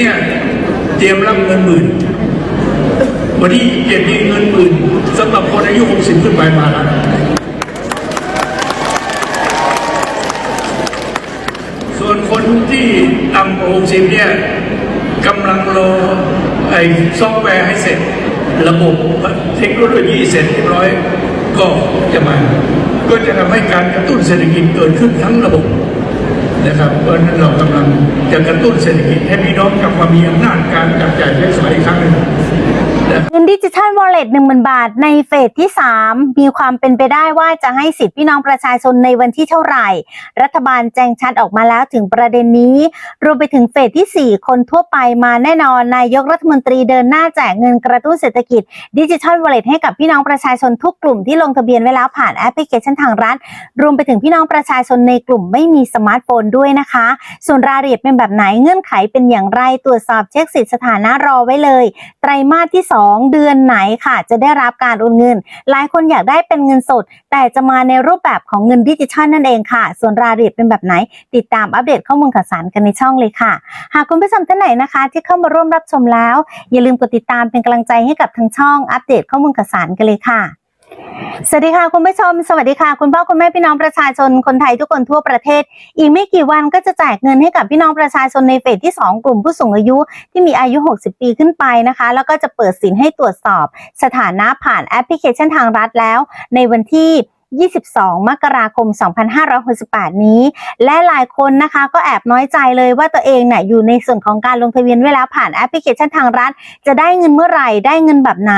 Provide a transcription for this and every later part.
เนี่ยเตรียมรับเงินหมื่น วันที่เจ็ดมีเงินหมื่นสำหรับคนอายุ 60 ขึ้นไปมาแล้วส่วนคนที่ต่ำกว่า60 เนี่ยกำลังรอไอ้ซอฟต์แวร์ให้เสร็จ ระบบเทคโนโลยีเสร็จเรียบร้อยก็จะมา ก็จะทำให้การกระตุ้นเศรษฐกิจเกิดขึ้นทั้งระบบนะครับเพราะนั้นเรากำลังจะกระตุ้นเศรษฐกิจให้พี่น้อง มีอำนาจการจับจ่าย ดิจิทัลวอลเล็ตหนึ่งหมื่นบาท ในเฟสที่ 3 มีความเป็นไปได้ว่าจะให้สิทธิพี่น้องประชาชนในวันที่เท่าไหร่ รัฐบาลแจ้งชัดออกมาแล้วถึงประเด็นนี้ รวมไปถึงเฟสที่ 4 คนทั่วไปมาแน่นอนนายกรัฐมนตรีเดินหน้าแจกเงินกระตุ้นเศรษฐกิจดิจิทัลวอลเล็ตให้กับพี่น้องประชาชนทุกกลุ่มที่ลงทะเบียนไว้แล้วผ่านแอปพลิเคชันทางรัฐ รวมไปถึงพี่น้องประชาชนในกลุ่มไม่มีสมาร์ทโฟนด้วยนะคะ ส่วนรายละเอียดเป็นแบบไหนเงื่อนไขเป็นอย่างไรตรวจสอบเช็คสิทธิสถานะรอไว้เลย ไตรมาสที่ 2 เดือนือนไหนค่ะ จะได้รับการโอนเงิน หลายคนอยากได้เป็นเงินสด แต่จะมาในรูปแบบของเงินดิจิทัลนั่นเองค่ะ ส่วนรายละเอียดเป็นแบบไหน ติดตามอัปเดตข้อมูลข่าวสารกันในช่องเลยค่ะ หากคุณผู้ชมท่านไหนนะคะ ที่เข้ามาร่วมรับชมแล้ว อย่าลืมกดติดตามเป็นกำลังใจให้กับทางช่องอัปเดตข้อมูลข่าวสารกันเลยค่ะ สวัสดีค่ะคุณผู้ชม สวัสดีค่ะ คุณพ่อคุณแม่พี่น้องประชาชนคนไทยทุกคนทั่วประเทศ อีกไม่กี่วันก็จะแจกเงินให้กับพี่น้องประชาชนในเฟสที่ 2 กลุ่มผู้สูงอายุที่มีอายุ 60 ปีขึ้นไปนะคะ แล้วก็จะเปิดสินให้ตรวจสอบ สถานะผ่านแอปพลิเคชันทางรัฐแล้ว ในวันที่ 22 มกราคม 2568 นี้ และหลายคนนะคะก็แอบน้อยใจเลยว่าตัวเองเนี่ยอยู่ในส่วนของการลงทะเบียนเวลาผ่านแอปพลิเคชันทางรัฐ จะได้เงินเมื่อไหร่ได้เงินแบบไหน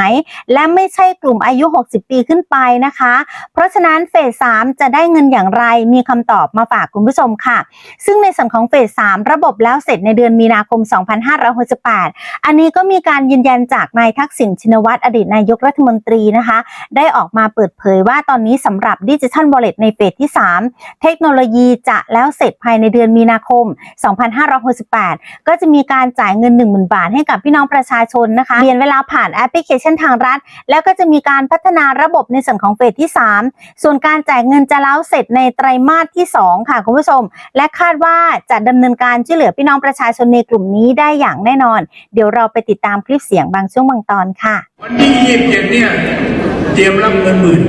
และไม่ใช่กลุ่มอายุ 60 ปีขึ้นไปนะคะ เพราะฉะนั้นเฟส 3 จะได้เงินอย่างไรมีคำตอบมาฝากคุณผู้ชมค่ะ ซึ่งในส่วนของเฟส 3 ระบบแล้วเสร็จในเดือนมีนาคม 2568 อันนี้ก็มีการยืนยันจากนายทักษิณชินวัตรอดีตนายกรัฐมนตรีนะคะ ได้ออกมาเปิดเผยว่าตอนนี้สำหรับดิจิทัลวอลเลตในเฟสที่ 3 เทคโนโลยีจะแล้วเสร็จภายในเดือนมีนาคม 2568 ก็จะมีการจ่ายเงิน 10,000 บาทให้กับพี่น้องประชาชนนะคะเรียนเวลาผ่านแอปพลิเคชันทางรัฐ แล้วก็จะมีการพัฒนาระบบในส่วนของเฟสที่ 3 ส่วนการจ่ายเงินจะแล้วเสร็จในไตรมาสที่ 2 ค่ะคุณผู้ชม และคาดว่าจะดำเนินการช่วยเหลือพี่น้องประชาชนในกลุ่มนี้ได้อย่างแน่นอน เดี๋ยวเราไปติดตามคลิปเสียงบางช่วงบางตอนค่ะ วันที่ยี่สิบเจ็ดเนี่ยเตรียมรับเงินหมื่น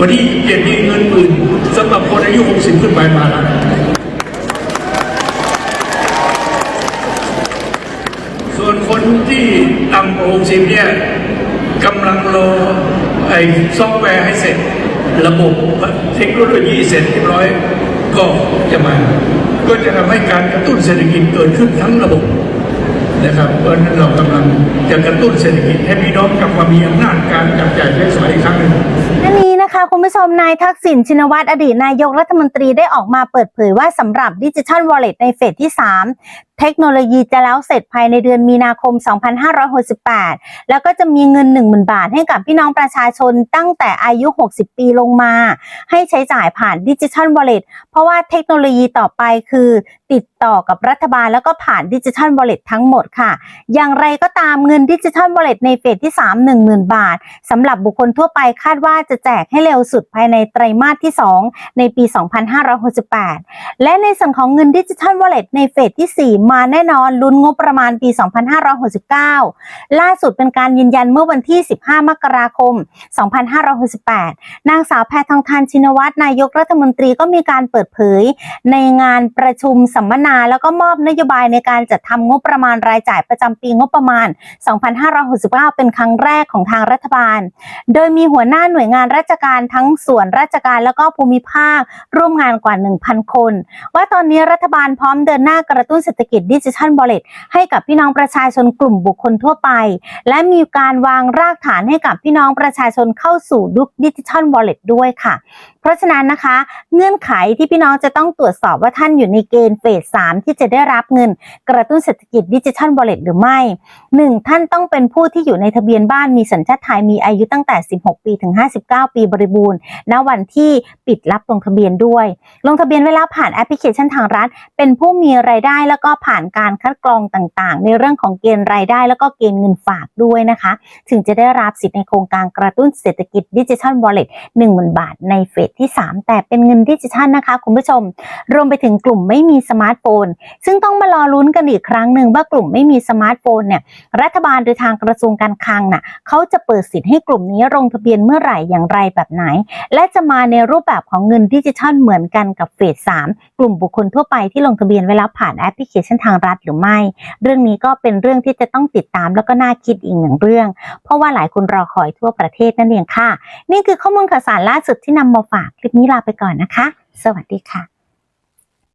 วันที่เจ็ดนี้เงินหมื่นสำหรับคนอายุ 60 ขึ้นไปมาแล้วส่วนคนที่ต่ำกว่า 60 เนี่ยกำลังรอไอ้ซอฟต์แวร์ให้เสร็จ ระบบเทคโนโลยีเสร็จเรียบร้อยก็จะมา ก็จะทำให้การกระตุ้นเศรษฐกิจเกิดขึ้นทั้งระบบนะครับเพราะนั้นเรากำลังจะกระตุ้นเศรษฐกิจให้พี่น้องกลับมามีอำนาจการจับจ่ายใช้สอยอีกครั้งหนึ่ง คุณผู้ชมนายทักษิณชินวัตรอดีตนายกรัฐมนตรีได้ออกมาเปิดเผยว่าสำหรับดิจิทัลวอลเล็ตในเฟสที่ 3เทคโนโลยีจะแล้วเสร็จภายในเดือนมีนาคม 2568 แล้วก็จะมีเงิน 10,000 บาทให้กับพี่น้องประชาชนตั้งแต่อายุ 60 ปีลงมา ให้ใช้จ่ายผ่านดิจิทัลวอลเล็ตเพราะว่าเทคโนโลยีต่อไปคือติดต่อกับรัฐบาลแล้วก็ผ่านดิจิทัลวอลเล็ตทั้งหมดค่ะ อย่างไรก็ตามเงินดิจิทัลวอลเล็ตในเฟสที่ 3 10,000 บาทสำหรับบุคคลทั่วไปคาดว่าจะแจกให้เร็วสุดภายในไตรมาสที่ 2 ในปี 2568 และในส่วนของเงินดิจิทัลวอลเล็ตในเฟสที่ 4มาแน่นอนลุ้นงบประมาณปี 2569 ล่าสุดเป็นการยืนยันเมื่อวันที่ 15 มกราคม 2568 นางสาวแพทองทานชินวัตรนายกรัฐมนตรีก็มีการเปิดเผย ในงานประชุมสัมมนาแล้วก็มอบนโยบายในการจัดทำงบประมาณรายจ่ายประจำปีงบประมาณ 2569 เป็นครั้งแรกของทางรัฐบาล โดยมีหัวหน้าหน่วยงานราชการทั้งส่วนราชการแล้วก็ภูมิภาคร่วมงานกว่า 1,000 คน ว่าตอนนี้รัฐบาลพร้อมเดินหน้ากระตุ้นเศรษฐกิจดิจิทัลบอลเลตให้กับพี่น้องประชาชนกลุ่มบุคคลทั่วไป และมีการวางรากฐานให้กับพี่น้องประชาชนเข้าสู่ยุคดิจิทัลวอลเลตด้วยค่ะ เพราะฉะนั้นนะคะ เงื่อนไขที่พี่น้องจะต้องตรวจสอบว่าท่านอยู่ในเกณฑ์เฟส3ที่จะได้รับเงิน กระตุ้นเศรษฐกิจดิจิทัลวอลเลตหรือไม่ 1. ท่านต้องเป็นผู้ที่อยู่ในทะเบียนบ้านมีสัญชาติไทยมีอายุตั้งแต่ 16 ปีถึง 59 ปีบริบูรณ์ณวันที่ปิดรับลงทะเบียนด้วย ลงทะเบียนไว้แล้วผ่านแอปพลิเคชันทางรัฐ เป็นผู้มีรายได้แล้วก็ผ่านการคัดกรองต่างๆ ในเรื่องของเกณฑ์รายได้ แล้วก็เกณฑ์เงินฝากด้วยนะคะ ถึงจะได้รับสิทธิ์ในโครงการกระตุ้นเศรษฐกิจดิจิทัลวอลเล็ต10,000บาทในเฟสที่ 3 แต่เป็นเงินดิจิทัลนะคะ คุณผู้ชม รวมไปถึงกลุ่มไม่มีสมาร์ทโฟน ซึ่งต้องมารอลุ้นกันอีกครั้งหนึ่งว่ากลุ่มไม่มีสมาร์ทโฟนเนี่ยรัฐบาลโดยทางกระทรวงการคลังน่ะเขาจะเปิดสิทธิ์ให้กลุ่มนี้ลงทะเบียนเมื่อไหร่อย่างไรแบบไหน และจะมาในรูปแบบของเงินดิจิทัลเหมือนกันกับเฟส3กลุ่มบุคคลทั่วไปที่ลงทะเบียนไว้แล้วผ่านแอปพลิเคชันทางรัฐหรือไม่ เรื่องนี้ก็เป็นเรื่องที่จะต้องติดตามแล้วก็น่าคิดอีกหนึ่งเรื่อง เพราะว่าหลายคนรอคอยทั่วประเทศนั่นเองค่ะ นี่คือข้อมูลข่าวสารล่าสุดที่นำมาฝากคลิปนี้ลาไปก่อนนะคะ สวัสดีค่ะ